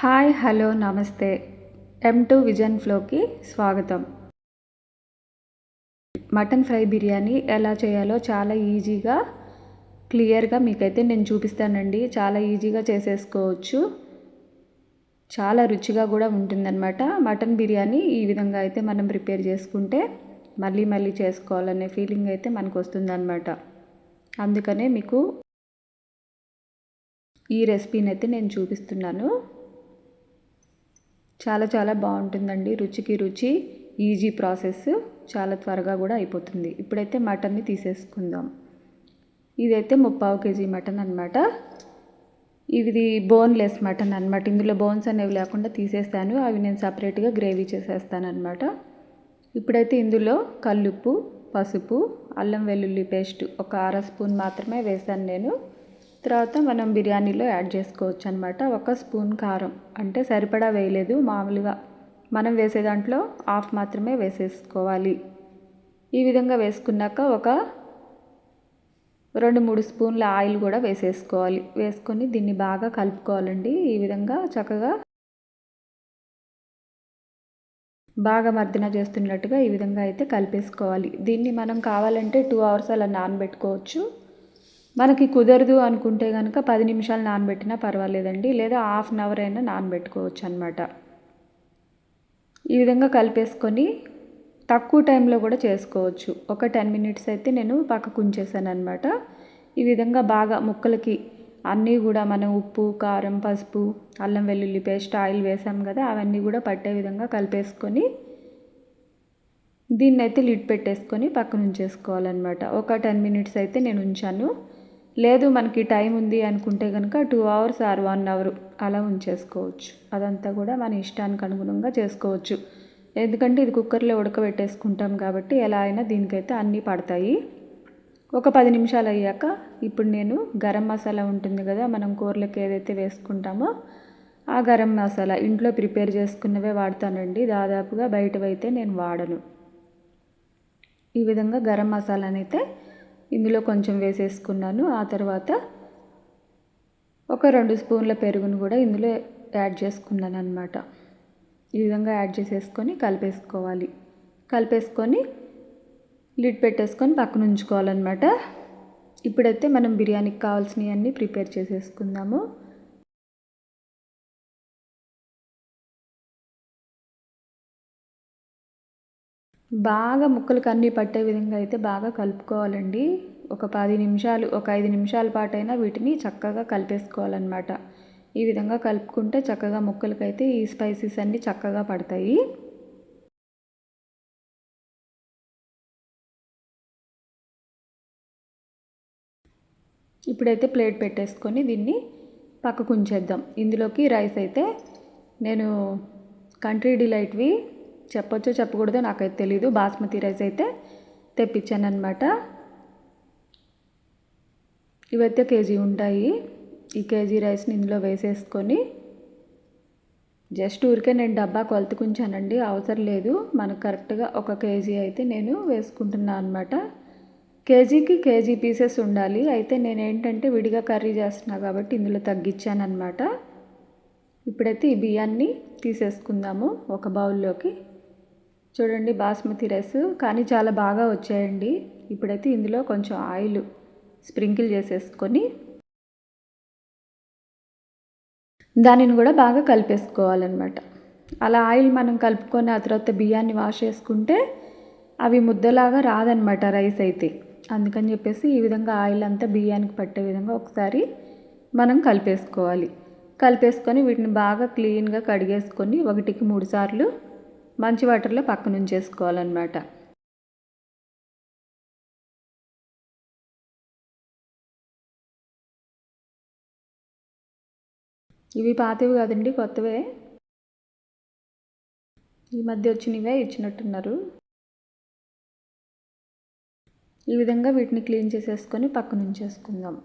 Hi hello నమస్తే. ఎం two vision ఫ్లోకి స్వాగతం. Mutton fry biryani ఎలా చేయాలో చాలా ఈజీగా క్లియర్గా మీకైతే నేను చూపిస్తానండి. చాలా ఈజీగా చేసేసుకోవచ్చు. చాలా రుచిగా కూడా ఉంటుందన్నమాట. మటన్ బిర్యానీ ఈ విధంగా అయితే మనం ప్రిపేర్ చేసుకుంటే మళ్ళీ మళ్ళీ చేసుకోవాలనే ఫీలింగ్ అయితే మనకు వస్తుందన్నమాట అందుకనే మీకు ఈ రెసిపీని అయితే నేను చూపిస్తున్నాను. చాలా చాలా బాగుంటుందండి. రుచికి రుచి ఈజీ ప్రాసెస్ చాలా త్వరగా కూడా అయిపోతుంది. ఇప్పుడైతే మటన్ని తీసేసుకుందాం. ఇదైతే ముప్పావు కేజీ మటన్ అనమాట ఇది బోన్లెస్ మటన్ అనమాట ఇందులో బోన్స్ అనేవి లేకుండా తీసేస్తాను. అవి నేను సపరేట్గా గ్రేవీ చేసేస్తాను అనమాట ఇప్పుడైతే ఇందులో కల్లుప్పు పసుపు అల్లం వెల్లుల్లి పేస్ట్ ఒక అర స్పూన్ మాత్రమే వేసాను నేను. తర్వాత మనం బిర్యానీలో యాడ్ చేసుకోవచ్చు అనమాట ఒక స్పూన్ కారం. అంటే సరిపడా వేయలేదు. మామూలుగా మనం వేసే దాంట్లో హాఫ్ మాత్రమే వేసేసుకోవాలి. ఈ విధంగా వేసుకున్నాక ఒక రెండు మూడు స్పూన్ల ఆయిల్ కూడా వేసేసుకోవాలి. వేసుకొని దీన్ని బాగా కలుపుకోవాలండి. ఈ విధంగా చక్కగా బాగా మర్దన చేస్తున్నట్టుగా ఈ విధంగా అయితే కలిపేసుకోవాలి. దీన్ని మనం కావాలంటే టూ అవర్స్ అలా నానబెట్టుకోవచ్చు. మనకి కుదరదు అనుకుంటే కనుక పది నిమిషాలు నానబెట్టినా పర్వాలేదండి లేదా హాఫ్ అన్ అవర్ అయినా నానబెట్టుకోవచ్చు అనమాట ఈ విధంగా కలిపేసుకొని తక్కువ టైంలో కూడా చేసుకోవచ్చు. ఒక టెన్ మినిట్స్ అయితే నేను పక్కకు ఉంచేసాను అనమాట ఈ విధంగా బాగా ముక్కలకి అన్నీ కూడా మనం ఉప్పు కారం పసుపు అల్లం వెల్లుల్లి పేస్ట్ ఆయిల్ వేసాం కదా అవన్నీ కూడా పట్టే విధంగా కలిపేసుకొని దీన్ని అయితే లిడ్ పెట్టేసుకొని పక్కన ఉంచేసుకోవాలన్నమాట ఒక టెన్ మినిట్స్ అయితే నేను ఉంచాను. లేదు మనకి టైం ఉంది అనుకుంటే కనుక two hours or one hour అలా ఉంచేసుకోవచ్చు. అదంతా కూడా మన ఇష్టానికి అనుగుణంగా చేసుకోవచ్చు. ఎందుకంటే ఇది కుక్కర్లో ఉడకబెట్టేసుకుంటాం కాబట్టి ఎలా అయినా దీనికైతే అన్నీ పడతాయి. ఒక పది నిమిషాలు అయ్యాక ఇప్పుడు నేను గరం మసాలా ఉంటుంది కదా మనం కూరలకు ఏదైతే వేసుకుంటామో ఆ గరం మసాలా ఇంట్లో ప్రిపేర్ చేసుకున్నవే వాడతానండి. దాదాపుగా బయటవైతే నేను వాడను. ఈ విధంగా గరం మసాలానైతే ఇందులో కొంచెం వేసేసుకున్నాను. ఆ తర్వాత ఒక రెండు స్పూన్ల పెరుగును కూడా ఇందులో యాడ్ చేసుకున్నాను అనమాట ఈ విధంగా యాడ్ చేసేసుకొని కలిపేసుకోవాలి. కలిపేసుకొని లిడ్ పెట్టేసుకొని పక్కన ఉంచుకోవాలన్నమాట. ఇప్పుడైతే మనం బిర్యానీకి కావాల్సినవన్నీ ప్రిపేర్ చేసేసుకుందాము. బాగా ముక్కలకు అన్నీ పట్టే విధంగా అయితే బాగా కలుపుకోవాలండి. ఒక పది నిమిషాలు ఒక ఐదు నిమిషాల పాటైనా వీటిని చక్కగా కలిపేసుకోవాలన్నమాట. ఈ విధంగా కలుపుకుంటే చక్కగా ముక్కలకైతే ఈ స్పైసెస్ అన్నీ చక్కగా పడతాయి. ఇప్పుడైతే ప్లేట్ పెట్టేసుకొని దీన్ని పక్కకు ఉంచేద్దాం. ఇందులోకి రైస్ అయితే నేను కంట్రీ డిలైట్వి చెప్పొచ్చో చెప్పకూడదో నాకైతే తెలీదు. బాస్మతి రైస్ అయితే తెప్పించాను అనమాట ఇవైతే కేజీ ఉంటాయి. ఈ కేజీ రైస్ని ఇందులో వేసేసుకొని జస్ట్ ఊరికే నేను డబ్బా కొలతకుంచానండి. అవసరం లేదు. మనకు కరెక్ట్గా ఒక కేజీ అయితే నేను వేసుకుంటున్నాను అనమాట కేజీకి కేజీ పీసెస్ ఉండాలి. అయితే నేను ఏంటంటే విడిగా కర్రీ చేస్తున్నా కాబట్టి ఇందులో తగ్గించాను అనమాట ఇప్పుడైతే ఈ బియ్యాన్ని తీసేసుకుందాము ఒక బౌల్లోకి. చూడండి బాస్మతి రైస్ కానీ చాలా బాగా వచ్చాయండి. ఇప్పుడైతే ఇందులో కొంచెం ఆయిల్ స్ప్రింకిల్ చేసేసుకొని దానిని కూడా బాగా కలిపేసుకోవాలన్నమాట. అలా ఆయిల్ మనం కలుపుకొని ఆ తర్వాత బియ్యాన్ని వాష్ చేసుకుంటే అవి ముద్దలాగా రాదనమాట రైస్ అయితే. అందుకని చెప్పేసి ఈ విధంగా ఆయిల్ అంతా బియ్యానికి పట్టే విధంగా ఒకసారి మనం కలిపేసుకోవాలి. కలిపేసుకొని వీటిని బాగా క్లీన్గా కడిగేసుకొని ఒకటికి మూడు సార్లు మంచి వాటర్లో పక్కన ఉంచేసుకోవాలన్నమాట. ఇవి పాతవి కాదండి కొత్తవే. ఈ మధ్య వచ్చినవే ఇచ్చినట్టున్నారు. ఈ విధంగా వీటిని క్లీన్ చేసేసుకొని పక్కన ఉంచేసుకుందాం.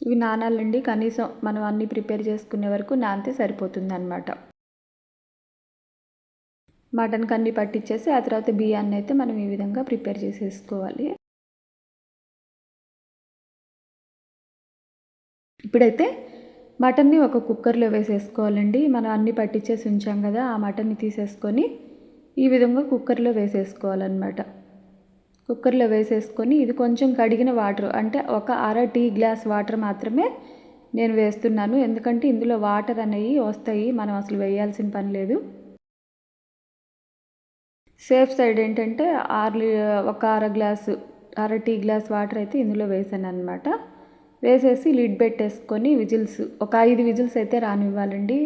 ఇవి నానాలండి కనీసం మనం అన్నీ ప్రిపేర్ చేసుకునే వరకు నానితే సరిపోతుంది అనమాట మటన్కి అన్నీ పట్టించేసి ఆ తర్వాత బియ్యాన్ని అయితే మనం ఈ విధంగా ప్రిపేర్ చేసేసుకోవాలి. ఇప్పుడైతే మటన్ని ఒక కుక్కర్లో వేసేసుకోవాలండి. మనం అన్నీ పట్టించేసి ఉంచాం కదా ఆ మటన్ని తీసేసుకొని ఈ విధంగా కుక్కర్లో వేసేసుకోవాలన్నమాట. కుక్కర్లో వేసేసుకొని ఇది కొంచెం కడిగిన వాటర్ అంటే ఒక అర టీ గ్లాస్ వాటర్ మాత్రమే నేను వేస్తున్నాను. ఎందుకంటే ఇందులో వాటర్ అనేవి వస్తాయి మనం అసలు వేయాల్సిన పని లేదు. సేఫ్ సైడ్ ఏంటంటే ఆరు ఒక అర గ్లాసు అర టీ గ్లాస్ వాటర్ అయితే ఇందులో వేసాను అనమాట వేసేసి లిడ్ పెట్టేసుకొని విజిల్స్ ఒక ఐదు విజిల్స్ అయితే రానివ్వాలండి.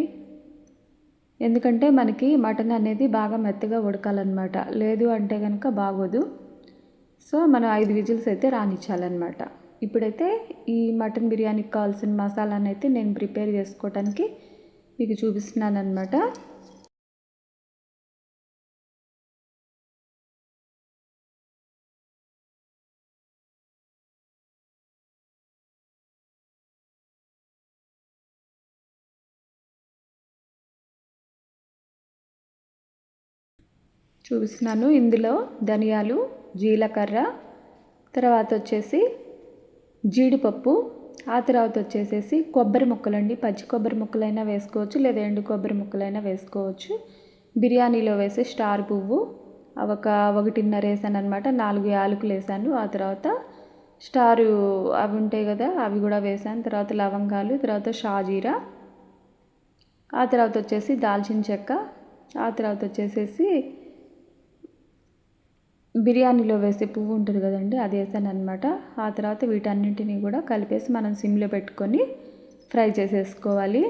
ఎందుకంటే మనకి మటన్ అనేది బాగా మెత్తగా ఉడకాలన్నమాట. లేదు అంటే కనుక బాగోదు. సో మనం ఐదు విజిల్స్ అయితే రానిచ్చాలన్నమాట. ఇప్పుడైతే ఈ మటన్ బిర్యానీకి కావాల్సిన మసాలాను అయితే నేను ప్రిపేర్ చేసుకోవడానికి మీకు చూపిస్తున్నాను అనమాట చూపిస్తున్నాను. ఇందులో ధనియాలు జీలకర్ర తర్వాత వచ్చేసి జీడిపప్పు ఆ తర్వాత వచ్చేసేసి కొబ్బరి ముక్కలండి. పచ్చి కొబ్బరి ముక్కలైనా వేసుకోవచ్చు లేదా ఎండు కొబ్బరి ముక్కలైనా వేసుకోవచ్చు. బిర్యానీలో వేసే స్టార్ పువ్వు ఒక ఒకటిన్నర వేసాను అనమాట నాలుగు యాలకులు వేసాను. ఆ తర్వాత స్టారు అవి ఉంటాయి కదా అవి కూడా వేసాను. తర్వాత లవంగాలు తర్వాత షాజీరా. ఆ తర్వాత వచ్చేసి దాల్చిన చెక్క ఆ తర్వాత వచ్చేసేసి బిర్యానీలో వేసే పువ్వు ఉంటుంది కదండి అది వేసాను అనమాట ఆ తర్వాత వీటన్నింటినీ కూడా కలిపేసి మనం సిమ్లో పెట్టుకొని ఫ్రై చేసేసుకోవాలి.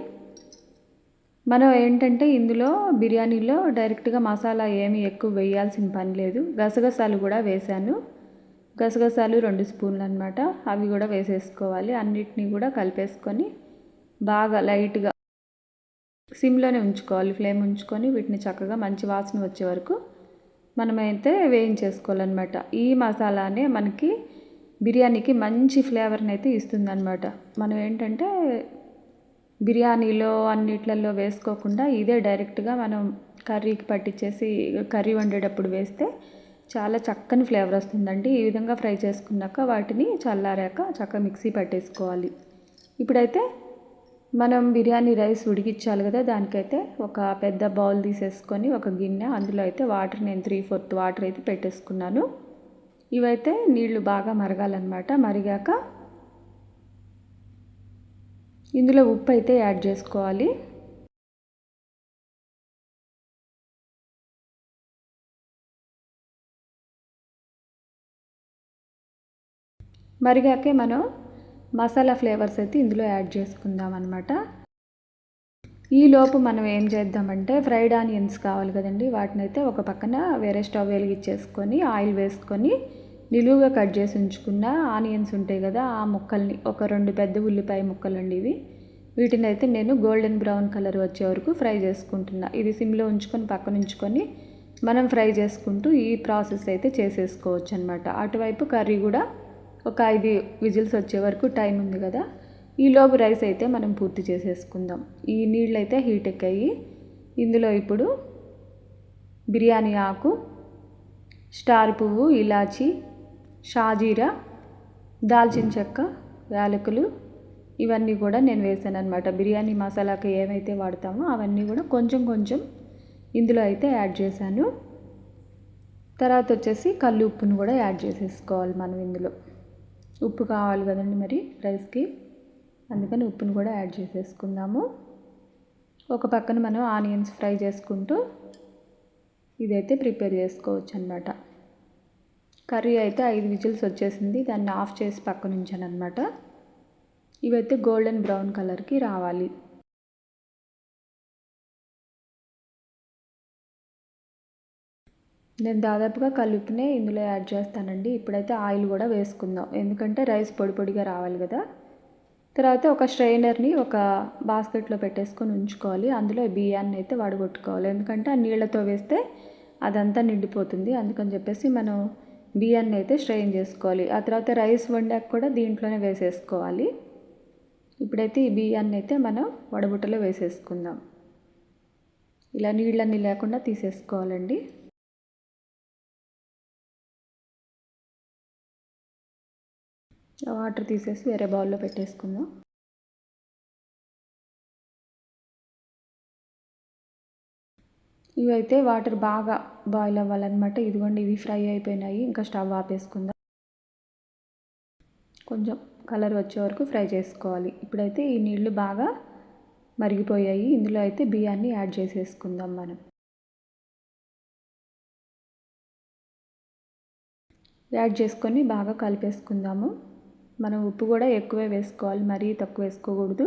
మనం ఏంటంటే ఇందులో బిర్యానీలో డైరెక్ట్గా మసాలా ఏమి ఎక్కువ వేయాల్సిన పని లేదు. గసగసాలు కూడా వేసాను. గసగసాలు రెండు స్పూన్లు అనమాట అవి కూడా వేసేసుకోవాలి. అన్నిటినీ కూడా కలిపేసుకొని బాగా లైట్గా సిమ్లోనే ఉంచుకోవాలి. ఫ్లేమ్ ఉంచుకొని వీటిని చక్కగా మంచి వాసన వచ్చే వరకు మనమైతే వేయించేసుకోవాలన్నమాట. ఈ మసాలానే మనకి బిర్యానీకి మంచి ఫ్లేవర్ని అయితే ఇస్తుందన్నమాట. మనం ఏంటంటే బిర్యానీలో అన్నిట్లలో వేసుకోకుండా ఇదే డైరెక్ట్గా మనం కర్రీకి పట్టించేసి కర్రీ వండేటప్పుడు వేస్తే చాలా చక్కని ఫ్లేవర్ వస్తుందండి. ఈ విధంగా ఫ్రై చేసుకున్నాక వాటిని చల్లారాక చక్కగా మిక్సీ పట్టేసుకోవాలి. ఇప్పుడైతే మనం బిర్యానీ రైస్ ఉడికిచ్చాలి కదా దానికైతే ఒక పెద్ద బౌల్ తీసేసుకొని ఒక గిన్నె అందులో అయితే వాటర్ నేను త్రీ ఫోర్త్ వాటర్ అయితే పెట్టేసుకున్నాను. ఇవైతే నీళ్ళు బాగా మరగాలన్నమాట. మరిగాక ఇందులో ఉప్పు అయితే యాడ్ చేసుకోవాలి. మరిగాకే మనం మసాలా ఫ్లేవర్స్ అయితే ఇందులో యాడ్ చేసుకుందాం అనమాట ఈలోపు మనం ఏం చేద్దామంటే ఫ్రైడ్ ఆనియన్స్ కావాలి కదండి. వాటిని అయితే ఒక పక్కన వేరే స్టవ్ వెలిగించేసుకొని ఆయిల్ వేసుకొని నిలువుగా కట్ చేసి ఉంచుకున్న ఆనియన్స్ ఉంటాయి కదా ఆ ముక్కల్ని ఒక రెండు పెద్ద ఉల్లిపాయ ముక్కలు అండి ఇవి. వీటిని అయితే నేను గోల్డెన్ బ్రౌన్ కలర్ వచ్చే వరకు ఫ్రై చేసుకుంటున్నా. ఇది సిమ్లో ఉంచుకొని పక్కన ఉంచుకొని మనం ఫ్రై చేసుకుంటూ ఈ ప్రాసెస్ అయితే చేసేసుకోవచ్చు అనమాట అటువైపు కర్రీ కూడా ఒక ఐదు విజిల్స్ వచ్చే వరకు టైం ఉంది కదా. ఈలోపు రైస్ అయితే మనం పూర్తి చేసేసుకుందాం. ఈ నీళ్ళు అయితే హీట్ ఎక్కాయి. ఇందులో ఇప్పుడు బిర్యానీ ఆకు స్టార్ పువ్వు ఇలాచి షాజీరా దాల్చిన చెక్క యాలకులు ఇవన్నీ కూడా నేను వేసాను అనమాట బిర్యానీ మసాలాకి ఏమైతే వాడతామో అవన్నీ కూడా కొంచెం కొంచెం ఇందులో అయితే యాడ్ చేశాను. తర్వాత వచ్చేసి కళ్ళు ఉప్పును కూడా యాడ్ చేసేసుకోవాలి మనం ఇందులో. ఉప్పు కావాలి కదండి మరి రైస్కి. అందుకని ఉప్పును కూడా యాడ్ చేసేసుకుందాము. ఒక పక్కన మనం ఆనియన్స్ ఫ్రై చేసుకుంటూ ఇదైతే ప్రిపేర్ చేసుకోవచ్చు అనమాట కర్రీ అయితే ఐదు విజిల్స్ వచ్చేసింది దాన్ని ఆఫ్ చేసి పక్కన ఉంచాను అనమాట ఇవైతే గోల్డెన్ బ్రౌన్ కలర్కి రావాలి. నేను దాదాపుగా కలుపునే ఇందులో యాడ్ చేస్తానండి. ఇప్పుడైతే ఆయిల్ కూడా వేసుకుందాం. ఎందుకంటే రైస్ పొడి పొడిగా రావాలి కదా. తర్వాత ఒక స్ట్రైనర్ని ఒక బాస్కెట్లో పెట్టేసుకొని ఉంచుకోవాలి. అందులో బియ్యాన్ని అయితే వడగొట్టుకోవాలి. ఎందుకంటే ఆ నీళ్ళతో వేస్తే అదంతా నిండిపోతుంది. అందుకని చెప్పేసి మనం బియ్యాన్ని అయితే స్ట్రెయిన్ చేసుకోవాలి. ఆ తర్వాత రైస్ వండాక కూడా దీంట్లోనే వేసేసుకోవాలి. ఇప్పుడైతే ఈ బియ్యాన్ని అయితే మనం వడబుట్టలో వేసేసుకుందాం. ఇలా నీళ్ళన్నీ లేకుండా తీసేసుకోవాలండి. వాటర్ తీసేసి వేరే బౌల్లో పెట్టేసుకుందాం. ఇవైతే వాటర్ బాగా బాయిల్ అవ్వాలన్నమాట. ఇదిగోండి ఇవి ఫ్రై అయిపోయినాయి. ఇంకా స్టవ్ ఆపేసుకుందాం. కొంచెం కలర్ వచ్చే వరకు ఫ్రై చేసుకోవాలి. ఇప్పుడైతే ఈ నీళ్ళు బాగా మరిగిపోయాయి. ఇందులో అయితే బియ్యాన్ని యాడ్ చేసేసుకుందాం మనం. యాడ్ చేసుకొని బాగా కలిపేసుకుందాము. మనం ఉప్పు కూడా ఎక్కువే వేసుకోవాలి మరీ తక్కువ వేసుకోకూడదు.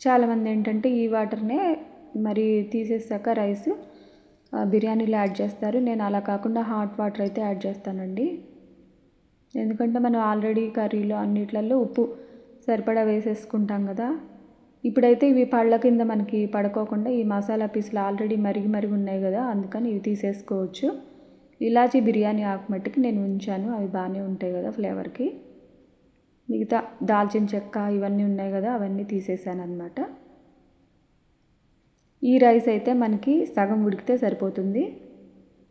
చాలామంది ఏంటంటే ఈ వాటర్నే మరి తీసేసాక రైస్ బిర్యానీలో యాడ్ చేస్తారు. నేను అలా కాకుండా హాట్ వాటర్ అయితే యాడ్ చేస్తానండి. ఎందుకంటే మనం ఆల్రెడీ కర్రీలో అన్నిట్లలో ఉప్పు సరిపడా వేసేసుకుంటాం కదా. ఇప్పుడైతే ఇవి పళ్ళ కింద మనకి పడుకోకుండా ఈ మసాలా పీసులు ఆల్రెడీ మరిగి మరిగి ఉన్నాయి కదా అందుకని ఇవి తీసేసుకోవచ్చు. ఇలాచీ బిర్యానీ ఆకు మట్టికి నేను ఉంచాను అవి బాగానే ఉంటాయి కదా ఫ్లేవర్కి. మిగతా దాల్చిన చెక్క ఇవన్నీ ఉన్నాయి కదా అవన్నీ తీసేసాను అనమాట ఈ రైస్ అయితే మనకి సగం ఉడికితే సరిపోతుంది.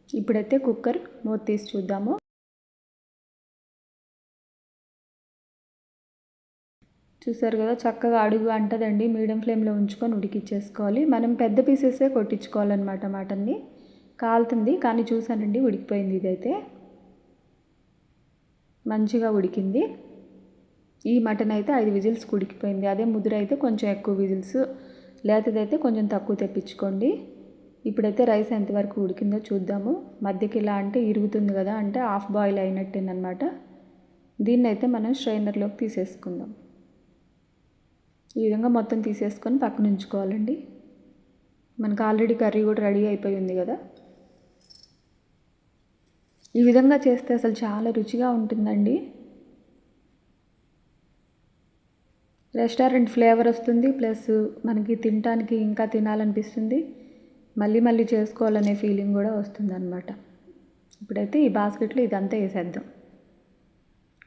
ఇప్పుడైతే కుక్కర్ మూత తీసి చూద్దాము. చూసారు కదా చక్కగా అడుగు అంటదండి. మీడియం ఫ్లేమ్లో ఉంచుకొని ఉడికిచ్చేసుకోవాలి. మనం పెద్ద పీసెసే కొట్టించుకోవాలన్నమాట మటన్ని కాలుతుంది కానీ చూసానండి ఉడికిపోయింది ఇదైతే. మంచిగా ఉడికింది. ఈ మటన్ అయితే ఐదు విజిల్స్ ఉడికిపోయింది. అదే ముదురు అయితే కొంచెం ఎక్కువ విజిల్స్ లేతదైతే కొంచెం తక్కువ తెప్పించుకోండి. ఇప్పుడైతే రైస్ ఎంతవరకు ఉడికిందో చూద్దాము. మధ్యకి ఇలా అంటే ఇరుగుతుంది కదా అంటే హాఫ్ బాయిల్ అయినట్టేనమాట దీన్ని అయితే మనం స్ట్రైనర్లోకి తీసేసుకుందాం. ఈ విధంగా మొత్తం తీసేసుకొని పక్కన ఉంచుకోవాలండి. మనకు ఆల్రెడీ కర్రీ కూడా రెడీ అయిపోయి ఉంది కదా. ఈ విధంగా చేస్తే అసలు చాలా రుచిగా ఉంటుందండి. రెస్టారెంట్ ఫ్లేవర్ వస్తుంది ప్లస్ మనకి తినటానికి ఇంకా తినాలనిపిస్తుంది. మళ్ళీ మళ్ళీ చేసుకోవాలనే ఫీలింగ్ కూడా వస్తుంది అనమాట ఇప్పుడైతే ఈ బాస్కెట్లో ఇదంతా వేసేద్దాం.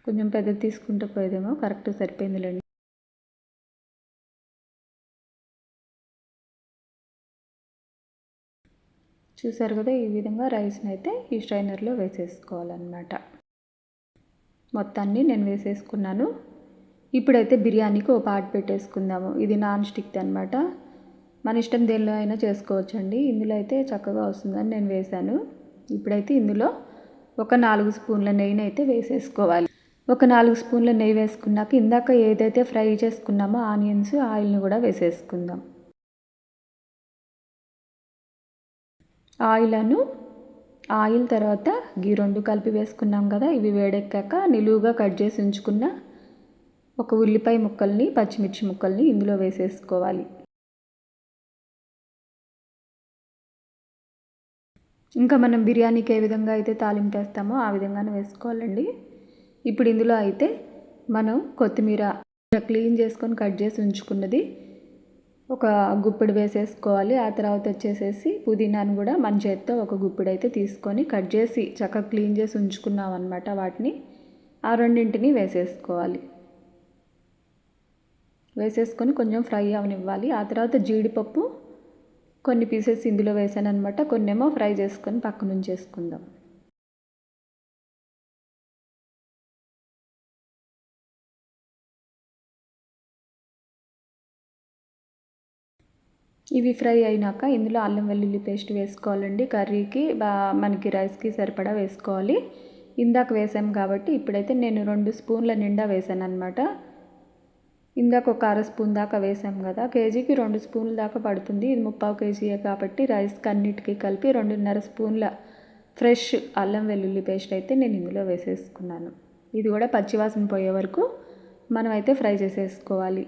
కొంచెం పెద్దది తీసుకుంటే పోయేదేమో కరెక్ట్ సరిపోయిందిలేండి. చూసారు కదా ఈ విధంగా రైస్ని అయితే ఈ స్ట్రైనర్లో వేసేసుకోవాలన్నమాట. మొత్తాన్ని నేను వేసేసుకున్నాను. ఇప్పుడైతే బిర్యానీకి ఒక పాట్ పెట్టేసుకుందాము. ఇది నాన్ స్టిక్ అనమాట మన ఇష్టం దేనిలో అయినా చేసుకోవచ్చండి. ఇందులో అయితే చక్కగా వస్తుందని నేను వేశాను. ఇప్పుడైతే ఇందులో ఒక నాలుగు స్పూన్ల నెయ్యిని అయితే వేసేసుకోవాలి. ఒక నాలుగు స్పూన్ల నెయ్యి వేసుకున్నాక ఇందాక ఏదైతే ఫ్రై చేసుకున్నామో ఆనియన్స్ ఆయిల్ని కూడా వేసేసుకుందాం. ఆయిల్ను ఆయిల్ తర్వాత గీ రెండు కలిపి వేసుకున్నాం కదా ఇవి వేడెక్కాక నిలువుగా కట్ చేసి ఉంచుకున్న ఒక ఉల్లిపాయ ముక్కల్ని పచ్చిమిర్చి ముక్కల్ని ఇందులో వేసేసుకోవాలి. ఇంకా మనం బిర్యానీకి ఏ విధంగా అయితే తాలింపు వేస్తామో ఆ విధంగానే వేసుకోవాలండి. ఇప్పుడు ఇందులో అయితే మనం కొత్తిమీర క్లీన్ చేసుకొని కట్ చేసి ఉంచుకున్నది ఒక గుప్పిడి వేసేసుకోవాలి. ఆ తర్వాత వచ్చేసేసి పుదీనాను కూడా మన చేత్తో ఒక గుప్పిడి అయితే తీసుకొని కట్ చేసి చక్కగా క్లీన్ చేసి ఉంచుకున్నాం అనమాట వాటిని. ఆ రెండింటిని వేసేసుకోవాలి. వేసేసుకొని కొంచెం ఫ్రై అవనివ్వాలి. ఆ తర్వాత జీడిపప్పు కొన్ని పీసెస్ ఇందులో వేసాను అనమాట కొన్నేమో ఫ్రై చేసుకొని పక్కనుంచేసుకుందాం. ఇవి ఫ్రై అయినాక ఇందులో అల్లం వెల్లుల్లి పేస్ట్ వేసుకోవాలండి. కర్రీకి బా మనకి రైస్కి సరిపడా వేసుకోవాలి. ఇందాక వేసాం కాబట్టి ఇప్పుడైతే నేను రెండు స్పూన్ల నిండా వేసాను అనమాట ఇందాక ఒక అర స్పూన్ దాకా వేసాం కదా కేజీకి రెండు స్పూన్ల దాకా పడుతుంది. ఇది ముప్పావు కేజీయే కాబట్టి రైస్కి అన్నిటికీ కలిపి రెండున్నర స్పూన్ల ఫ్రెష్ అల్లం వెల్లుల్లి పేస్ట్ అయితే నేను ఇందులో వేసేసుకున్నాను. ఇది కూడా పచ్చివాసన పోయే వరకు మనం అయితే ఫ్రై చేసేసుకోవాలి.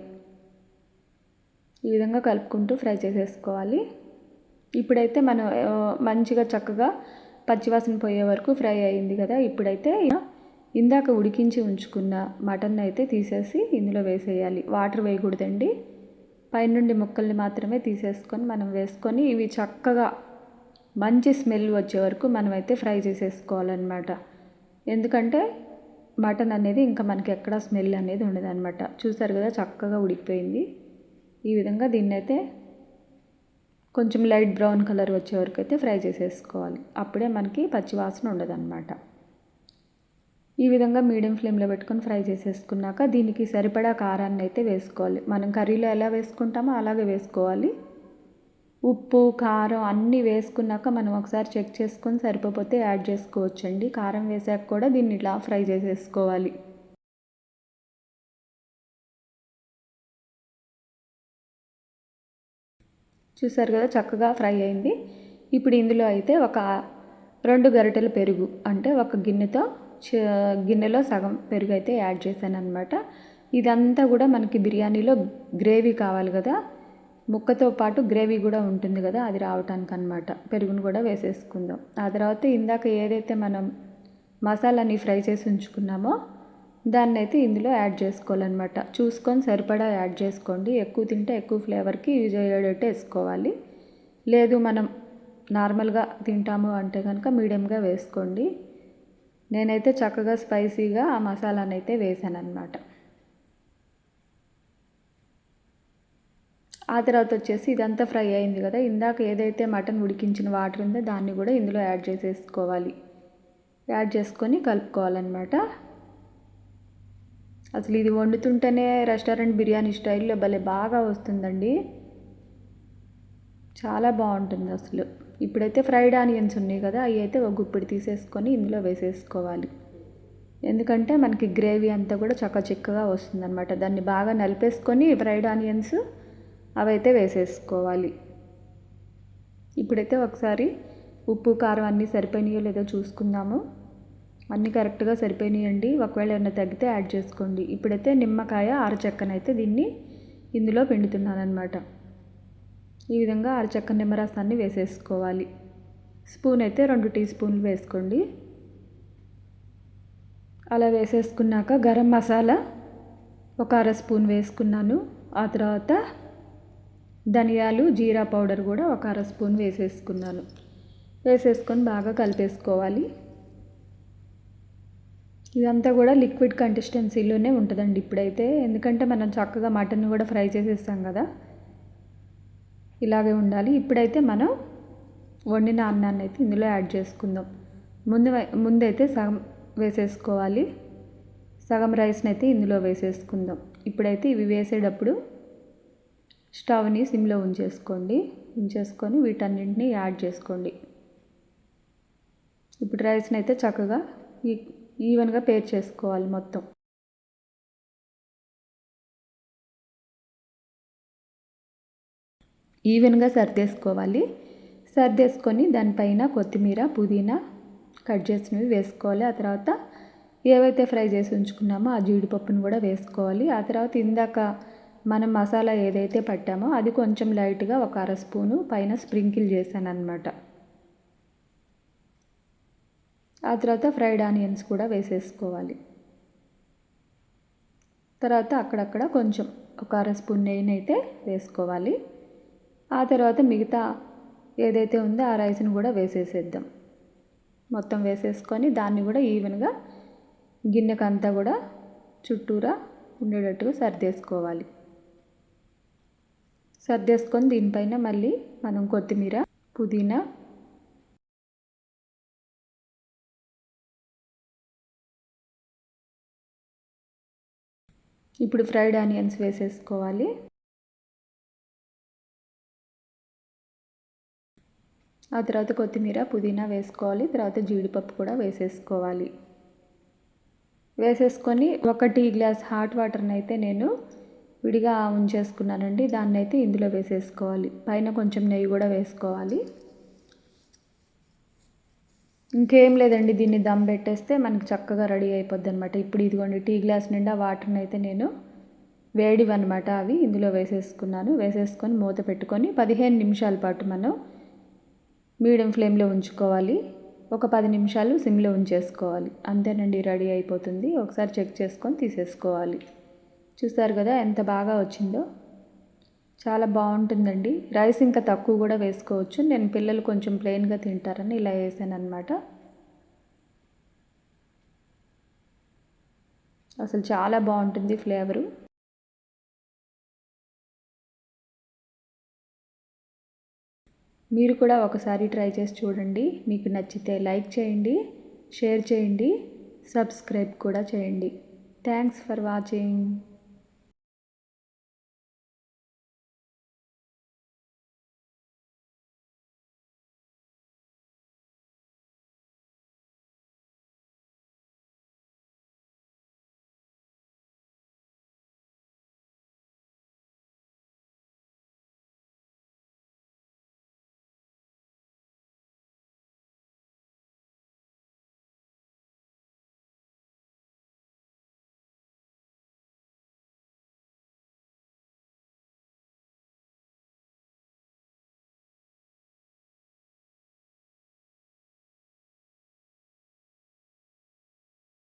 ఈ విధంగా కలుపుకుంటూ ఫ్రై చేసేసుకోవాలి. ఇప్పుడైతే మనం మంచిగా చక్కగా పచ్చివాసన పోయే వరకు ఫ్రై అయింది కదా ఇప్పుడైతే ఇందాక ఉడికించి ఉంచుకున్న మటన్ అయితే తీసేసి ఇందులో వేసేయాలి. వాటర్ వేయకూడదండి. పైనుండి ముక్కల్ని మాత్రమే తీసేసుకొని మనం వేసుకొని ఇవి చక్కగా మంచి స్మెల్ వచ్చే వరకు మనమైతే ఫ్రై చేసేసుకోవాలన్నమాట. ఎందుకంటే మటన్ అనేది ఇంకా మనకి ఎక్కడ స్మెల్ అనేది ఉండదన్నమాట. చూసారు కదా చక్కగా ఉడికిపోయింది. ఈ విధంగా దీన్ని అయితే కొంచెం లైట్ బ్రౌన్ కలర్ వచ్చే వరకు అయితే ఫ్రై చేసేసుకోవాలి. అప్పుడే మనకి పచ్చివాసన ఉండదన్నమాట. ఈ విధంగా మీడియం ఫ్లేమ్లో పెట్టుకొని ఫ్రై చేసేసుకున్నాక దీనికి సరిపడా కారాన్ని అయితే వేసుకోవాలి. మనం కర్రీలో ఎలా వేసుకుంటామో అలాగే వేసుకోవాలి. ఉప్పు కారం అన్నీ వేసుకున్నాక మనం ఒకసారి చెక్ చేసుకొని సరిపోతే యాడ్ చేసుకోవచ్చండి. కారం వేసాక కూడా దీన్ని ఇట్లా ఫ్రై చేసేసుకోవాలి. చూసారు కదా చక్కగా ఫ్రై అయింది. ఇప్పుడు ఇందులో అయితే ఒక రెండు గరిటెల పెరుగు అంటే ఒక గిన్నెతో గిన్నెలో సగం పెరుగు అయితే యాడ్ చేశాను అనమాట ఇదంతా కూడా మనకి బిర్యానీలో గ్రేవీ కావాలి కదా. ముక్కతో పాటు గ్రేవీ కూడా ఉంటుంది కదా అది రావటానికి అనమాట పెరుగును కూడా వేసేసుకుందాం. ఆ తర్వాత ఇందాక ఏదైతే మనం మసాలాని ఫ్రై చేసి ఉంచుకున్నామో దాన్ని అయితే ఇందులో యాడ్ చేసుకోవాలన్నమాట. చూసుకొని సరిపడా యాడ్ చేసుకోండి. ఎక్కువ తింటే ఎక్కువ ఫ్లేవర్కి యూజ్ అయ్యేటట్టు వేసుకోవాలి. లేదు మనం నార్మల్గా తింటాము అంటే కనుక మీడియంగా వేసుకోండి. నేనైతే చక్కగా స్పైసీగా ఆ మసాలాను అయితే వేసాను ఆ తర్వాత వచ్చేసి ఇదంతా ఫ్రై అయింది కదా. ఇందాక ఏదైతే మటన్ ఉడికించిన వాటర్ ఉందో దాన్ని కూడా ఇందులో యాడ్ చేసేసుకోవాలి. యాడ్ చేసుకొని కలుపుకోవాలన్నమాట. అసలు ఇది వండుతుంటేనే రెస్టారెంట్ బిర్యానీ స్టైల్లో భలే బాగా వస్తుందండి. చాలా బాగుంటుంది అసలు. ఇప్పుడైతే ఫ్రైడ్ ఆనియన్స్ ఉన్నాయి కదా అవి అయితే ఒక గుప్పిడి తీసేసుకొని ఇందులో వేసేసుకోవాలి. ఎందుకంటే మనకి గ్రేవీ అంతా కూడా చక్క చిక్కగా వస్తుందన్నమాట. దాన్ని బాగా నలిపేసుకొని ఫ్రైడ్ ఆనియన్స్ అవైతే వేసేసుకోవాలి. ఇప్పుడైతే ఒకసారి ఉప్పు కారం అన్నీ సరిపోయినాయో లేదో చూసుకుందాము. అన్నీ కరెక్ట్గా సరిపోయినాయండి. ఒకవేళ ఏమైనా తగ్గితే యాడ్ చేసుకోండి. ఇప్పుడైతే నిమ్మకాయ ఆరచెక్కనైతే దీన్ని ఇందులో పిండుతున్నాను అనమాట ఈ విధంగా ఆరచెక్క నిమ్మరసాన్ని వేసేసుకోవాలి. స్పూన్ అయితే రెండు టీ స్పూన్లు వేసుకోండి. అలా వేసేసుకున్నాక గరం మసాలా ఒక అర స్పూన్ వేసుకున్నాను. ఆ తర్వాత ధనియాలు జీరా పౌడర్ కూడా ఒక అర స్పూన్ వేసేసుకున్నాను. వేసేసుకొని బాగా కలిపేసుకోవాలి. ఇదంతా కూడా లిక్విడ్ కన్సిస్టెన్సీలోనే ఉంటుందండి ఇప్పుడైతే. ఎందుకంటే మనం చక్కగా మటన్ కూడా ఫ్రై చేసేస్తాం కదా. ఇలాగే ఉండాలి. ఇప్పుడైతే మనం వండిన అన్నాన్ని అయితే ఇందులో యాడ్ చేసుకుందాం. ముందు ముందైతే సగం వేసేసుకోవాలి. సగం రైస్ని అయితే ఇందులో వేసేసుకుందాం. ఇప్పుడైతే ఇవి వేసేటప్పుడు స్టవ్ని సిమ్లో ఉంచేసుకోండి. ఉంచేసుకొని వీటన్నింటినీ యాడ్ చేసుకోండి. ఇప్పుడు రైస్ని అయితే చక్కగా ఈవెన్గా పేర్ చేసుకోవాలి మొత్తం. ఈవెన్గా సర్దేసుకోవాలి. సర్దేసుకొని దానిపైన కొత్తిమీర పుదీనా కట్ చేసినవి వేసుకోవాలి. ఆ తర్వాత ఏవైతే ఫ్రై చేసి ఉంచుకున్నామో ఆ జీడిపప్పును కూడా వేసుకోవాలి. ఆ తర్వాత ఇందాక మనం మసాలా ఏదైతే పట్టామో అది కొంచెం లైట్గా ఒక అర స్పూను పైన స్ప్రింకిల్ చేశాను అనమాట ఆ తర్వాత ఫ్రైడ్ ఆనియన్స్ కూడా వేసేసుకోవాలి. తర్వాత అక్కడక్కడ కొంచెం ఒక అర స్పూన్ నెయ్యిని అయితే వేసుకోవాలి. ఆ తర్వాత మిగతా ఏదైతే ఉందో ఆ రైస్ని కూడా వేసేసేద్దాం. మొత్తం వేసేసుకొని దాన్ని కూడా ఈవెన్గా గిన్నెకంతా కూడా చుట్టూరా ఉండేటట్టుగా సర్దేసుకోవాలి. సర్దేసుకొని దీనిపైన మళ్ళీ మనం కొత్తిమీర పుదీనా ఇప్పుడు ఫ్రైడ్ ఆనియన్స్ వేసేసుకోవాలి. ఆ తర్వాత కొత్తిమీర పుదీనా వేసుకోవాలి. తర్వాత జీడిపప్పు కూడా వేసేసుకోవాలి. వేసేసుకొని ఒక టీ గ్లాస్ హాట్ వాటర్ని అయితే నేను విడిగా ఉంచేసుకున్నానండి దాన్ని అయితే ఇందులో వేసేసుకోవాలి. పైన కొంచెం నెయ్యి కూడా వేసుకోవాలి. ఇంకేం లేదండి దీన్ని దమ్ పెట్టేస్తే మనకి చక్కగా రెడీ అయిపోద్ది అనమాట ఇప్పుడు ఇదిగోండి టీ గ్లాస్ నిండా వాటర్ని అయితే నేను వేడివన్నమాట అవి ఇందులో వేసేసుకున్నాను. వేసేసుకొని మూత పెట్టుకొని పదిహేను నిమిషాల పాటు మనం మీడియం ఫ్లేమ్లో ఉంచుకోవాలి. ఒక పది నిమిషాలు సిమ్లో ఉంచేసుకోవాలి. అంతేనండి రెడీ అయిపోతుంది. ఒకసారి చెక్ చేసుకొని తీసేసుకోవాలి. చూస్తారు కదా ఎంత బాగా వచ్చిందో? చాలా బాగుంటుందండి. రైస్ ఇంకా తక్కువ కూడా వేసుకోవచ్చు. నేను పిల్లలు కొంచెం ప్లెయిన్గా తింటారని ఇలా వేసాను అనమాట అసలు చాలా బాగుంటుంది ఫ్లేవరు. మీరు కూడా ఒకసారి ట్రై చేసి చూడండి. మీకు నచ్చితే లైక్ చేయండి షేర్ చేయండి సబ్స్క్రైబ్ కూడా చేయండి. Thanks for watching.